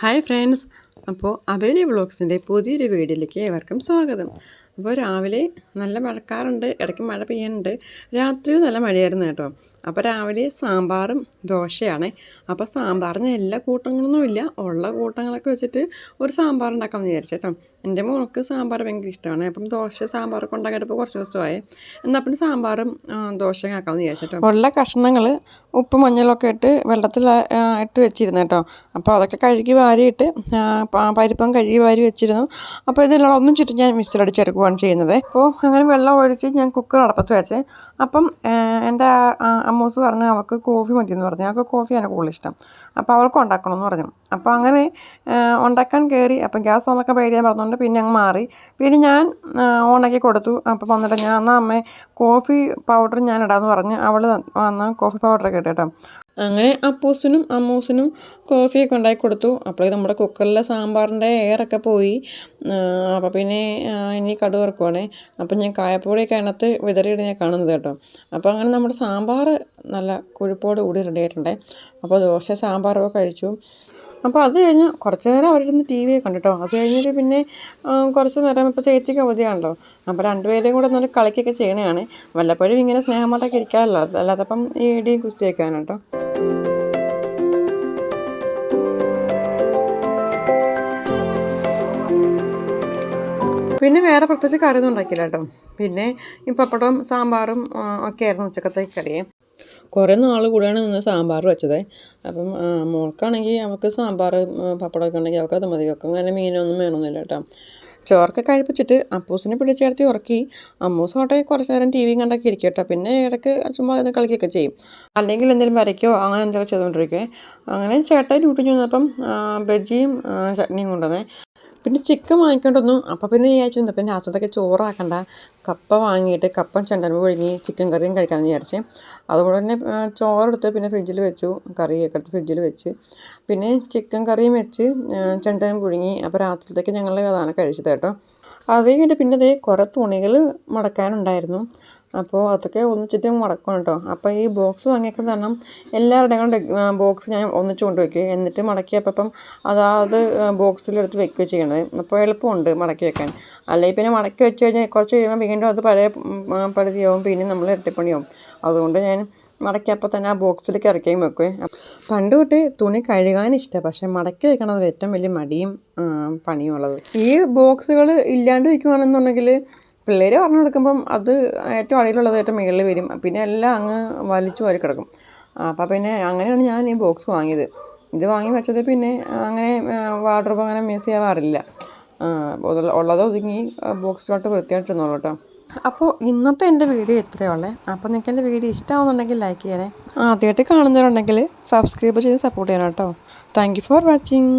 Hi friends. അപ്പോൾ അബേലി വ്ളോഗ്സിന്റെ പുതിയൊരു വീഡിയോയിലേക്ക് ഏവർക്കും സ്വാഗതം. അപ്പോൾ രാവിലെ നല്ല മഴക്കാറുണ്ട് ഇടയ്ക്ക് മഴ പെയ്യുന്നുണ്ട് രാത്രി നല്ല മഴയായിരുന്നു കേട്ടോ. അപ്പോൾ രാവിലെ സാമ്പാറും ദോശയാണ്. അപ്പോൾ സാമ്പാറിന് എല്ലാ കൂട്ടങ്ങളൊന്നും ഇല്ല. ഉള്ള കൂട്ടങ്ങളൊക്കെ വെച്ചിട്ട് ഒരു സാമ്പാർ ഉണ്ടാക്കാമെന്ന് വിചാരിച്ചു കേട്ടോ. എന്റെ മോൾക്ക് സാമ്പാർ ഭയങ്കര ഇഷ്ടമാണ്. അപ്പം ദോശ സാമ്പാറൊക്കെ ഉണ്ടാക്കിയിട്ട് കുറച്ച് ദിവസമായി. എന്നാൽ പിന്നെ സാമ്പാറും ദോശയും ആക്കാമെന്ന് വിചാരിച്ചിട്ടോ ഉള്ള കഷ്ണങ്ങൾ ഉപ്പ് മഞ്ഞളൊക്കെ ഇട്ട് വെള്ളത്തിൽ ഇട്ട് വെച്ചിരുന്നു കേട്ടോ. അപ്പോൾ അതൊക്കെ കഴുകി വാരിയിട്ട് പരിപ്പം കഴുകി വാരി വെച്ചിരുന്നു. അപ്പോൾ ഇതെല്ലാം ഒന്നും ചുറ്റും ഞാൻ മിക്സിലടിച്ചെടുക്കുകയാണ് ചെയ്യുന്നത്. അപ്പോൾ അങ്ങനെ വെള്ളം ഒഴിച്ച് ഞാൻ കുക്കർ അടപ്പത്ത് വെച്ച് അപ്പം എന്റെ അമ്മൂസ് പറഞ്ഞ് അവൾക്ക് കോഫി മതി എന്ന് പറഞ്ഞു അവൾക്ക് കോഫിയാണ് കൂടുതൽ ഇഷ്ടം. അപ്പോൾ അവൾക്ക് ഉണ്ടാക്കണമെന്ന് പറഞ്ഞു. അപ്പോൾ അങ്ങനെ ഉണ്ടാക്കാൻ കയറി അപ്പം ഗ്യാസ് ഓണൊക്കെ പേടിയാൻ പറഞ്ഞുകൊണ്ട് പിന്നെ അങ്ങ് മാറി. പിന്നെ ഞാൻ ഓണാക്കി കൊടുത്തു. അപ്പോൾ വന്നിട്ട് ഞാൻ എന്നാൽ അമ്മേ കോഫി പൗഡർ ഞാൻ ഇടാമെന്ന് പറഞ്ഞ് അവൾ വന്ന് കോഫി പൗഡറൊക്കെ ഇട്ടു കേട്ടോ. അങ്ങനെ അപ്പൂസിനും അമ്മൂസിനും കോഫിയൊക്കെ ഉണ്ടാക്കി കൊടുത്തു അപ്പോൾ നമ്മുടെ കുക്കറിലെ സാമ്പാറിന്റെ എയറൊക്കെ പോയി. അപ്പോൾ പിന്നെ ഇനി കടു വറുക്കുവാണേ. അപ്പം ഞാൻ കായപ്പൊടിയൊക്കെ അതിനകത്ത് വിതറിയിട്ട് ഞാൻ കാണുന്നത് കേട്ടോ. അപ്പോൾ അങ്ങനെ നമ്മുടെ സാമ്പാർ നല്ല കൊഴുപ്പോട് കൂടി റെഡി ആയിട്ടുണ്ടേ. അപ്പോൾ ദോശ സാമ്പാറൊക്കെ കഴിച്ചു. അപ്പോൾ അത് കഴിഞ്ഞ് കുറച്ച് നേരം അവരിരുന്ന് ടി വി കണ്ടിട്ടോ. അത് കഴിഞ്ഞിട്ട് പിന്നെ കുറച്ച് നേരം ഇപ്പോൾ ചേച്ചിക്ക് അവധിയാണല്ലോ അപ്പോൾ രണ്ടുപേരെയും കൂടെ നല്ല കളിക്കൊക്കെ ചെയ്യണതാണ്. വല്ലപ്പോഴും ഇങ്ങനെ സ്നേഹമായിട്ടൊക്കെ ഇരിക്കാമല്ലോ. അല്ലാത്തപ്പം ഈ ഇടിയും കുസ്തിയൊക്കെയാണ് കേട്ടോ. പിന്നെ വേറെ പ്രത്യേകിച്ച് കറിയൊന്നും ഉണ്ടാക്കില്ല കേട്ടോ. പിന്നെ ഈ പപ്പടവും സാമ്പാറും ഒക്കെ ആയിരുന്നു ഉച്ചക്കത്തെ കറിയേ കുറേ നാൾ കൂടെയാണ് നിന്ന് സാമ്പാർ വെച്ചത്. അപ്പം മോൾക്കാണെങ്കിൽ അവൾക്ക് സാമ്പാർ പപ്പടമൊക്കെ ഉണ്ടെങ്കിൽ അവൾക്ക് അത് മതി. വെക്കും അങ്ങനെ മീനൊന്നും വേണമെന്നില്ല കേട്ടോ. ചോറൊക്കെ കഴിപ്പിച്ചിട്ട് അപ്പൂസിനെ പിടിച്ചേർത്തി ഉറക്കി. അമ്മൂസ് കോട്ടെ കുറച്ച് നേരം ടി വി കണ്ടൊക്കെ ഇരിക്കും കേട്ടോ. പിന്നെ ഇടയ്ക്ക് ചുമ്മാ ഒന്ന് കളിക്കുകയൊക്കെ ചെയ്യും. അല്ലെങ്കിൽ എന്തെങ്കിലും വരയ്ക്കോ അങ്ങനെ എന്തെങ്കിലും ചെയ്തുകൊണ്ടിരിക്കേ. അങ്ങനെ ചേട്ടൻ ഡ്യൂട്ടി ചെന്നപ്പം ബജ്ജിയും ചട്നിയും കൊണ്ടുവന്നേ. പിന്നെ ചിക്കൻ വാങ്ങിക്കൊണ്ടൊന്നും അപ്പം പിന്നെ വിചാരിച്ചു എന്നാൽ പിന്നെ രാത്രിയൊക്കെ ചോറാക്കണ്ട. കപ്പ വാങ്ങിയിട്ട് കപ്പ ചെണ്ടനും പുഴുങ്ങി ചിക്കൻ കറിയും കഴിക്കാമെന്ന് വിചാരിച്ചേ. അതുകൊണ്ട് തന്നെ ചോറെടുത്ത് പിന്നെ ഫ്രിഡ്ജിൽ വെച്ചു കറിയൊക്കെ എടുത്ത് ഫ്രിഡ്ജിൽ വെച്ച്. പിന്നെ ചിക്കൻ കറിയും വെച്ച് ചെണ്ടനും പുഴുങ്ങി. അപ്പോൾ രാത്രിയിലത്തേക്ക് ഞങ്ങൾ അതാണ് കഴിച്ചത് കേട്ടോ. അത് കഴിഞ്ഞിട്ട് പിന്നെ അതേ കുറേ തുണികൾ മടക്കാനുണ്ടായിരുന്നു. അപ്പോൾ അതൊക്കെ ഒന്നിച്ചിട്ട് മടക്കണം കേട്ടോ. അപ്പോൾ ഈ ബോക്സ് വാങ്ങിയൊക്കെ കാരണം എല്ലാവരുടെയും ബോക്സ് ഞാൻ ഒന്നിച്ച് കൊണ്ടുവയ്ക്കും. എന്നിട്ട് മടക്കിയപ്പോൾ അപ്പം അതാത് ബോക്സിലെടുത്ത് വെക്കുകയോ ചെയ്യണത്. അപ്പോൾ എളുപ്പമുണ്ട് മടക്കി വെക്കാൻ. അല്ലെങ്കിൽ പിന്നെ മടക്കി വെച്ച് കഴിഞ്ഞാൽ കുറച്ച് കഴിയുമ്പോൾ വീണ്ടും അത് പഴയ പഴുതിയാവും പിന്നെ നമ്മൾ ഇരട്ടിപ്പണിയാവും. അതുകൊണ്ട് ഞാൻ മടക്കിയപ്പോൾ തന്നെ ആ ബോക്സിലേക്ക് ഇറക്കിയും വെക്കുവേ പണ്ട് തൊട്ട് തുണി കഴുകാൻ ഇഷ്ടമാണ് പക്ഷേ മടക്കി വെക്കണത് ഏറ്റവും വലിയ മടിയും പണിയും ഉള്ളത്. ഈ ബോക്സുകൾ ഇല്ലാണ്ട് വയ്ക്കുവാണെന്നുണ്ടെങ്കിൽ പിള്ളേർ പറഞ്ഞു കൊടുക്കുമ്പം അത് ഏറ്റവും അടിയിലുള്ളത് ഏറ്റവും മുകളിൽ വരും. പിന്നെ എല്ലാം അങ്ങ് വലിച്ചു വാരി കിടക്കും. അപ്പോൾ പിന്നെ അങ്ങനെയാണ് ഞാൻ ഈ ബോക്സ് വാങ്ങിയത്. ഇത് വാങ്ങി വെച്ചത് പിന്നെ അങ്ങനെ വാർഡ്രോബ് അങ്ങനെ മിസ് ചെയ്യാറില്ല ഉള്ളത് ഒതുങ്ങി ബോക്സിലോട്ട് വൃത്തിയായിട്ടിരുന്നോളൂ കേട്ടോ. അപ്പോൾ ഇന്നത്തെ എന്റെ വീഡിയോ ഇത്രയേ ഉള്ളേ. അപ്പോൾ നിങ്ങൾക്ക് എന്റെ വീഡിയോ ഇഷ്ടമാവുന്നുണ്ടെങ്കിൽ ലൈക്ക് ചെയ്യണേ. ആദ്യമായിട്ട് കാണുന്നവരുണ്ടെങ്കിൽ സബ്സ്ക്രൈബ് ചെയ്ത് സപ്പോർട്ട് ചെയ്യണം കേട്ടോ. Thank you for watching